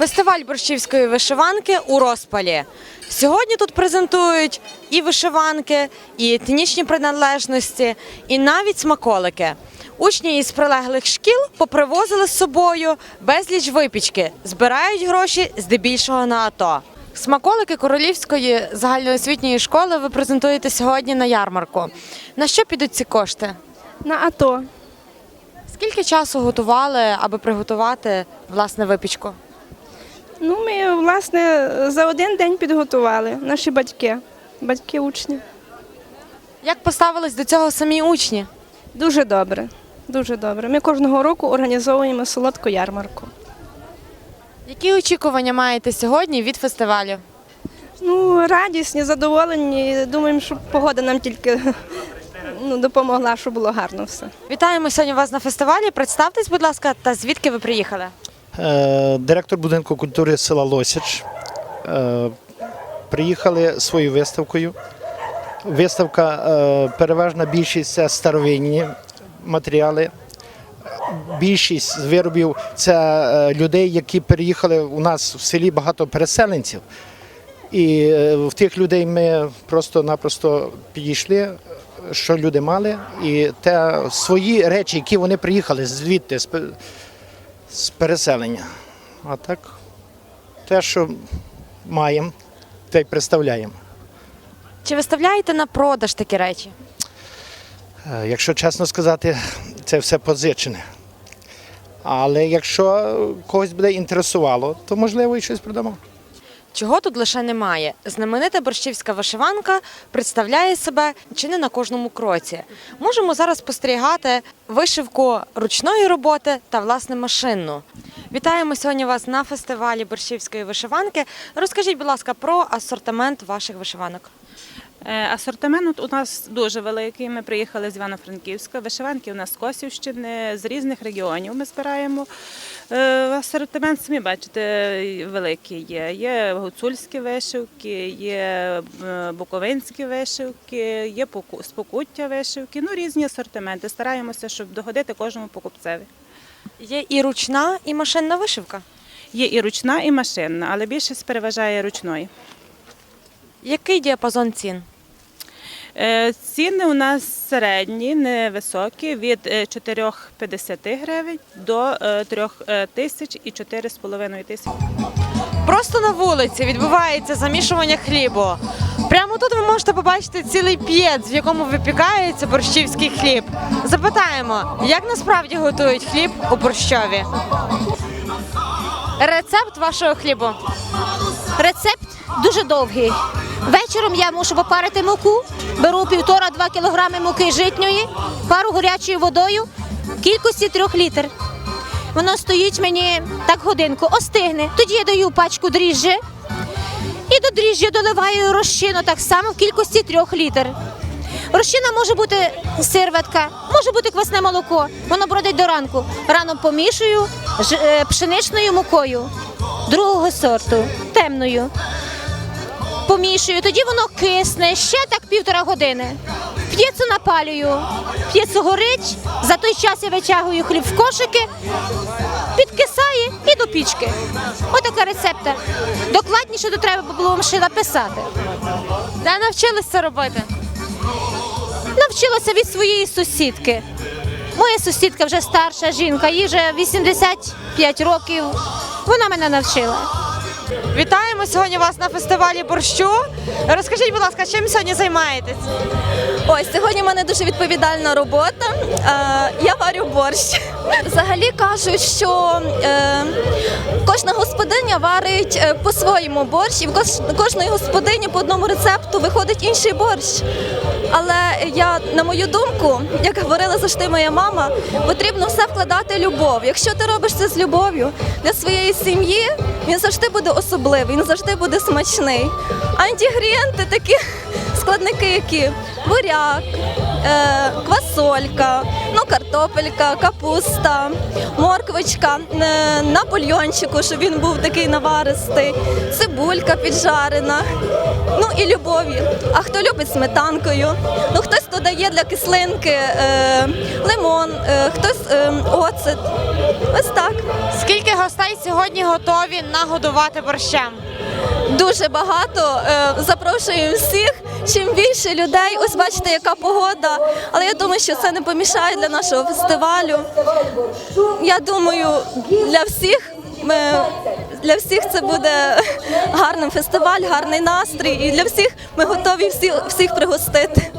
Фестиваль борщівської вишиванки у розпалі. Сьогодні тут презентують і вишиванки, і етнічні приналежності, і навіть смаколики. Учні із прилеглих шкіл попривозили з собою безліч випічки, збирають гроші здебільшого на АТО. Смаколики Королівської загальноосвітньої школи ви презентуєте сьогодні на ярмарку. На що підуть ці кошти? На АТО. Скільки часу готували, аби приготувати власне випічку? Ну, ми, власне, за один день підготували наші батьки, батьки учні. Як поставились до цього самі учні? Дуже добре. Дуже добре. Ми кожного року організовуємо солодку ярмарку. Які очікування маєте сьогодні від фестивалю? Ну, радісні, задоволені. Думаємо, що погода нам тільки ну, допомогла, щоб було гарно все. Вітаємо сьогодні вас на фестивалі. Представтесь, будь ласка, та звідки ви приїхали? Е, Директор будинку культури села Лосяч. Е, Приїхали своєю виставкою. Виставка е, переважна більшість це старовинні матеріали. Більшість з виробів це людей, які переїхали у нас в селі багато переселенців. І в тих людей ми просто-напросто підійшли, що люди мали, і те свої речі, які вони приїхали звідти, з переселення. А так, те, що маємо, те й представляємо. Чи виставляєте на продаж такі речі? Е, Якщо чесно сказати, це все позичене. Але якщо когось буде інтересувало, то можливо і щось продамо. Чого тут лише немає? Знаменита борщівська вишиванка представляє себе чи не на кожному кроці. Можемо зараз спостерігати вишивку ручної роботи та власне машинну. Вітаємо сьогодні вас на фестивалі борщівської вишиванки. Розкажіть, будь ласка, про асортимент ваших вишиванок. Е, Асортимент у нас дуже великий. Ми приїхали з Івано-Франківська. Вишиванки у нас з Косівщини, з різних регіонів ми збираємо. Е, Асортимент, самі бачите, великий є. Є гуцульські вишивки, є е, буковинські вишивки, є поку- з покуття вишивки. Ну, різні асортименти. Стараємося, щоб догодити кожному покупцеві. Є і ручна, і машинна вишивка. Є і ручна, і машинна, але більшість переважає ручної. Який діапазон цін? Е, Ціни у нас середні, невисокі, від е, 4,50 гривень до е, 3 тисяч і 4,5 тисяч. Просто на вулиці відбувається замішування хлібу. Прямо тут ви можете побачити цілий п'єц, в якому випікається борщівський хліб. Запитаємо, як насправді готують хліб у борщові? Рецепт вашого хлібу. Рецепт дуже довгий. Вечором я мушу попарити муку, беру півтора-два кілограми муки житньої, пару гарячою водою, кількості трьох літр. Воно стоїть мені так годинку, остигне. Тоді я даю пачку дріжджі і до дріжджі доливаю розчину так само в кількості трьох літр. Розчина може бути сирветка, може бути квасне молоко. Воно бродить до ранку. Рано помішую е, пшеничною мукою другого сорту, темною. Помішую, тоді воно кисне ще так півтора години. П'єцу напалюю, п'єцу горить, за той час я витягую хліб в кошики, підкисає і до пічки. Отака рецепта. Докладніше то треба було вам ще написати. Де навчились це робити? Навчилася від своєї сусідки. Моя сусідка вже старша жінка, їй вже 85 років. Вона мене навчила. Вітаємо сьогодні вас на фестивалі борщу. Розкажіть, будь ласка, чим сьогодні займаєтесь? Ось сьогодні в мене дуже відповідальна робота. Е, я варю борщ. Взагалі кажуть, що е, кожна господиня варить е, по-своєму борщ, і в кож- кожної господині по одному рецепту виходить інший борщ. Але я, на мою думку, як говорила завжди моя мама, потрібно все вкладати любов. Якщо ти робиш це з любов'ю для своєї сім'ї, він завжди буде особливий, він завжди буде смачний. А інгредієнти такі складники, які буряк, е, квасолька, ну, картопелька, капуста, морквочка е, на бульйончику, щоб він був такий наваристий, цибулька піджарена, ну і любові. А хто любить сметанкою? Ну хтось додає для кислинки е, лимон, е, хтось е, оцет. Ось так. Скільки гостей сьогодні готові нагодувати борщем? Дуже багато. Е, Запрошуємо всіх. Чим більше людей, ось бачите, яка погода. Але я думаю, що це не помішає для нашого фестивалю. Я думаю, для всіх. Ми, для всіх це буде гарний фестиваль, гарний настрій, і для всіх ми готові всі, всіх пригостити.